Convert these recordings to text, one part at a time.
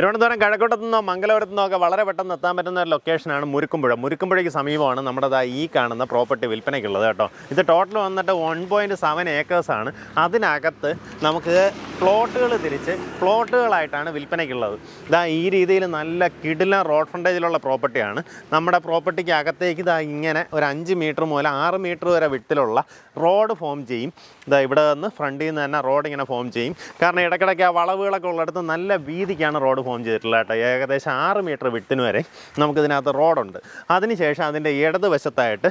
തിരുവനന്തപുരം കഴക്കൂട്ടത്തു നിന്നോ മംഗലപുരത്തു നിന്നോ ഒക്കെ വളരെ പെട്ടെന്ന് എത്താൻ പറ്റുന്ന ഒരു ലൊക്കേഷനാണ് മുരുക്കുമ്പുഴ മുരുക്കുമ്പുഴയ്ക്ക് സമീപമാണ് നമ്മുടെ ഈ കാണുന്ന പ്രോപ്പർട്ടി വിൽപ്പനയ്ക്കുള്ളത് കേട്ടോ. ഇത് ടോട്ടൽ വന്നിട്ട് വൺ പോയിന്റ് സെവൻ ഏക്കേഴ്സാണ് അതിനകത്ത് നമുക്ക് പ്ലോട്ടുകൾ തിരിച്ച് പ്ലോട്ടുകളായിട്ടാണ് വിൽപ്പനയ്ക്കുള്ളത്. ഇതാ ഈ രീതിയിൽ നല്ല കിടില റോഡ് ഫ്രണ്ടേജിലുള്ള പ്രോപ്പർട്ടിയാണ് നമ്മുടെ പ്രോപ്പർട്ടിക്ക് അകത്തേക്ക് ഇതാ ഇങ്ങനെ ഒരു അഞ്ച് മീറ്റർ മുതൽ ആറ് മീറ്റർ വരെ വിട്ടിലുള്ള റോഡ് ഫോം ചെയ്യും. ഇതാ ഇവിടെ നിന്ന് ഫ്രണ്ടിൽ നിന്ന് തന്നെ റോഡ് ഇങ്ങനെ ഫോം ചെയ്യും. കാരണം ഇടയ്ക്കിടയ്ക്ക് ആ വളവുകളൊക്കെ ഉള്ളിടത്ത് നല്ല വീതിക്കാണ് റോഡ് ഫോം ചെയ്തിട്ടുള്ള കേട്ടോ. ഏകദേശം ആറ് മീറ്റർ വിട്ടിന് വരെ നമുക്കിതിനകത്ത് റോഡുണ്ട്. അതിനുശേഷം അതിന്റെ ഇടതുവശത്തായിട്ട്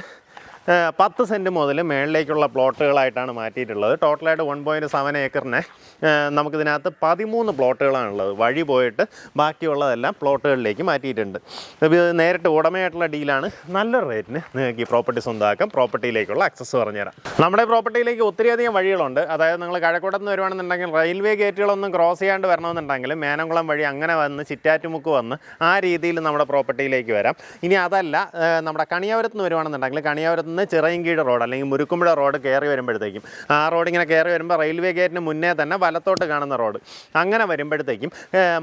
പത്ത് സെന്റ് മുതൽ മേളിലേക്കുള്ള പ്ലോട്ടുകളായിട്ടാണ് മാറ്റിയിട്ടുള്ളത്. ടോട്ടലായിട്ട് വൺ പോയിന്റ് സെവൻ ഏക്കറിനെ നമുക്കിതിനകത്ത് പതിമൂന്ന് പ്ലോട്ടുകളാണുള്ളത്. വഴി പോയിട്ട് ബാക്കിയുള്ളതെല്ലാം പ്ലോട്ടുകളിലേക്ക് മാറ്റിയിട്ടുണ്ട്. ഇത് നേരിട്ട് ഉടമയായിട്ടുള്ള ഡീലാണ്. നല്ലൊരു റേറ്റിന് നിങ്ങൾക്ക് ഈ പ്രോപ്പർട്ടി സ്വന്തമാക്കാം. പ്രോപ്പർട്ടിയിലേക്കുള്ള ആക്സസ് പറഞ്ഞുതരാം. നമ്മുടെ പ്രോപ്പർട്ടിയിലേക്ക് ഒത്തിരിയധികം വഴികളുണ്ട്. അതായത് നിങ്ങൾ കഴക്കൂട്ടത്ത് നിന്ന് വരുവാണെന്നുണ്ടെങ്കിൽ റെയിൽവേ ഗേറ്റുകളൊന്നും ക്രോസ് ചെയ്യാണ്ട് വരണമെന്നുണ്ടെങ്കിൽ മേനംകുളം വഴി അങ്ങനെ വന്ന് ചിറ്റാറ്റുമുക്ക് വന്ന് ആ രീതിയിൽ നമ്മുടെ പ്രോപ്പർട്ടിയിലേക്ക് വരാം. ഇനി അതല്ല നമ്മുടെ കണിയാപുരത്ത് നിന്ന് വരുവാണെന്നുണ്ടെങ്കിൽ കണിയാപുരത്ത് നിന്ന് ചിറയൻകീഴ് റോഡ് അല്ലെങ്കിൽ മുരുക്കുമ്പുഴ റോഡ് കയറി വരുമ്പോഴത്തേക്കും. ആ റോഡ് ഇങ്ങനെ കയറി വരുമ്പോൾ റെയിൽവേ ഗേറ്റിന് മുന്നേ തന്നെ വലത്തോട്ട് കാണുന്ന റോഡ്. അങ്ങനെ വരുമ്പോഴത്തേക്കും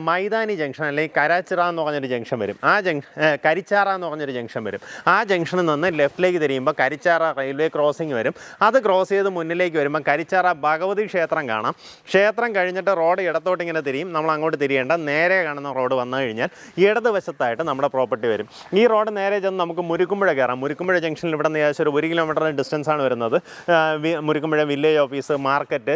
മൈതാനി ജംഗ്ഷൻ അല്ലെങ്കിൽ കരാച്ചിറ എന്ന് പറഞ്ഞൊരു ജംഗ്ഷൻ വരും. ആ ജംഗ്ഷൻ കരിച്ചാറ എന്ന് പറഞ്ഞൊരു ജംഗ്ഷൻ വരും. ആ ജംഗ്ഷനിൽ നിന്ന് ലെഫ്റ്റിലേക്ക് തിരിയുമ്പോൾ കരിച്ചാറ റെയിൽവേ ക്രോസിംഗ് വരും. അത് ക്രോസ് ചെയ്ത് മുന്നിലേക്ക് വരുമ്പോൾ കരിച്ചാറ ഭഗവതി ക്ഷേത്രം കാണാം. ക്ഷേത്രം കഴിഞ്ഞിട്ട് റോഡ് ഇടത്തോട്ട് ഇങ്ങനെ തിരിയും. നമ്മൾ അങ്ങോട്ട് തിരിയേണ്ട നേരെ കാണുന്ന റോഡ് വന്നു കഴിഞ്ഞാൽ ഇടതുവശത്തായിട്ട് നമ്മുടെ പ്രോപ്പർട്ടി വരും. ഈ റോഡ് നേരെ ചെന്ന് നമുക്ക് മുരുക്കുമ്പുഴ കയറാം മുരുക്കുമ്പുഴ ജംഗ്ഷനിൽ ഇവിടെ നിന്ന് ഏകദേശം ഒരു ഒരു കിലോമീറ്ററിന് ആണ് വരുന്നത്. മുരുക്കുമ്പുഴ വില്ലേജ് ഓഫീസ് മാർക്കറ്റ്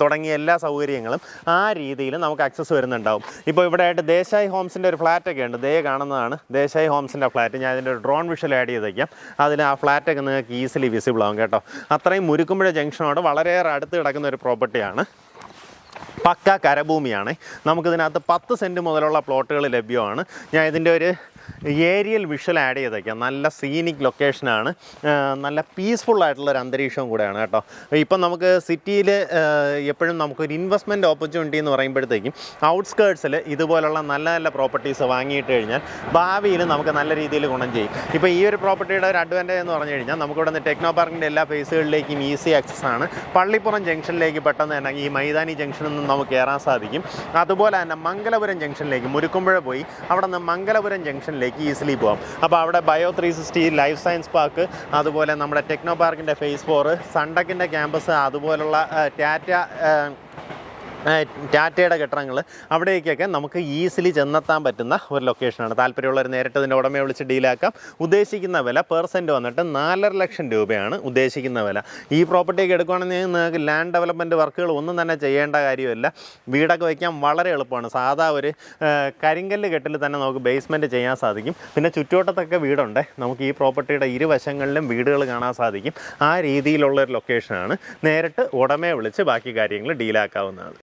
തുടങ്ങിയ എല്ലാ സൗകര്യങ്ങളും ആ രീതിയിൽ നമുക്ക് ആക്സസ് വരുന്നുണ്ടാവും. ഇപ്പോൾ ഇവിടെ ആയിട്ട് ദേശായി ഹോംസിന്റെ ഒരു ഫ്ലാറ്റൊക്കെ ഉണ്ട്. ദേ കാണുന്നതാണ്. ദേശായി ഹോംസിന്റെ ഫ്ലാറ്റ്. ഞാൻ ഇതിന്റെ ഒരു ഡ്രോൺ വിഷൽ ആഡ് ചെയ്തേക്കാം. അതിൽ ആ ഫ്ലാറ്റൊക്കെ നിങ്ങൾക്ക് ഈസിലി വിസിബിൾ ആവും കേട്ടോ. അത്രയും മുരുക്കുമ്പുഴ ജംഗ്ഷനോട് വളരെയേറെ അടുത്ത് കിടക്കുന്ന ഒരു പ്രോപ്പർട്ടിയാണ് പക്ക കരഭൂമിയാണ്. നമുക്കിതിനകത്ത് പത്ത് സെന്റ് മുതലുള്ള പ്ലോട്ടുകൾ ലഭ്യമാണ്. ഞാൻ ഇതിന്റെ ഒരു ഏരിയൽ വിഷ്വൽ ആഡ് ചെയ്തേക്കാം. നല്ല സീനിക് ലൊക്കേഷനാണ് നല്ല പീസ്ഫുൾ ആയിട്ടുള്ള ഒരു അന്തരീക്ഷവും കൂടെയാണ് കേട്ടോ. ഇപ്പം നമുക്ക് സിറ്റിയിൽ എപ്പോഴും നമുക്കൊരു ഇൻവെസ്റ്റ്മെന്റ് ഓപ്പർച്യൂണിറ്റി എന്ന് പറയുമ്പോഴത്തേക്കും ഔട്ട്സ്കേർട്സിൽ ഇതുപോലുള്ള നല്ല നല്ല പ്രോപ്പർട്ടീസ് വാങ്ങിയിട്ട് കഴിഞ്ഞാൽ ഭാവിയിൽ നമുക്ക് നല്ല രീതിയിൽ ഗുണം ചെയ്യും. ഇപ്പോൾ ഈ ഒരു പ്രോപ്പർട്ടിയുടെ ഒരു അഡ്വാന്റേജ് എന്ന് പറഞ്ഞു കഴിഞ്ഞാൽ നമുക്കിവിടെ നിന്ന് ടെക്നോ പാർക്കിന്റെ എല്ലാ ഫേസുകളിലേക്കും ഈസി ആക്സസ് ആണ്. പള്ളിപ്പുറം ജംഗ്ഷനിലേക്ക് പെട്ടെന്ന് തന്നെ ഈ മൈതാനി ജംഗ്ഷനിൽ നിന്ന് നമുക്ക് കയറാൻ സാധിക്കും. അതുപോലെ തന്നെ മംഗലപുരം ജംഗ്ഷനിലേക്ക് മുരുക്കുമ്പുഴ പോയി അവിടെ നിന്ന് മംഗലപുരം ജംഗ്ഷനിലേക്ക് ഈസിലി പോകാം അപ്പോൾ അവിടെ bio three sixty life science park അതുപോലെ നമ്മുടെ ടെക്നോ പാർക്കിന്റെ ഫേസ് ഫോർ സണ്ടക്കിന്റെ ക്യാമ്പസ് അതുപോലുള്ള ടാറ്റ ടാറ്റയുടെ കെട്ടിടങ്ങൾ അവിടേക്കൊക്കെ നമുക്ക് ഈസിലി ചെന്നെത്താൻ പറ്റുന്ന ഒരു ലൊക്കേഷനാണ് താല്പര്യമുള്ളവർ നേരിട്ട് ഇതിന്റെ ഉടമയെ വിളിച്ച് ഡീലാക്കാം ഉദ്ദേശിക്കുന്ന വില പെർസെന്റ് വന്നിട്ട് നാലര ലക്ഷം രൂപയാണ് ഉദ്ദേശിക്കുന്ന വില. ഈ പ്രോപ്പർട്ടിയൊക്കെ എടുക്കുകയാണെങ്കിൽ നിങ്ങൾക്ക് ലാൻഡ് ഡെവലപ്മെന്റ് വർക്കുകൾ ഒന്നും തന്നെ ചെയ്യേണ്ട കാര്യമില്ല. വീടൊക്കെ വയ്ക്കാൻ വളരെ എളുപ്പമാണ്. സാധാ ഒരു കരിങ്കല്ല് കെട്ടിൽ തന്നെ നമുക്ക് ബേസ്മെന്റ് ചെയ്യാൻ സാധിക്കും. പിന്നെ ചുറ്റുവട്ടത്തൊക്കെ വീടുണ്ട്. നമുക്ക് ഈ പ്രോപ്പർട്ടിയുടെ ഇരുവശങ്ങളിലും വീടുകൾ കാണാൻ സാധിക്കും. ആ രീതിയിലുള്ള ഒരു ലൊക്കേഷനാണ് നേരിട്ട് ഉടമയെ വിളിച്ച് ബാക്കി കാര്യങ്ങൾ ഡീലാക്കാവുന്നതാണ്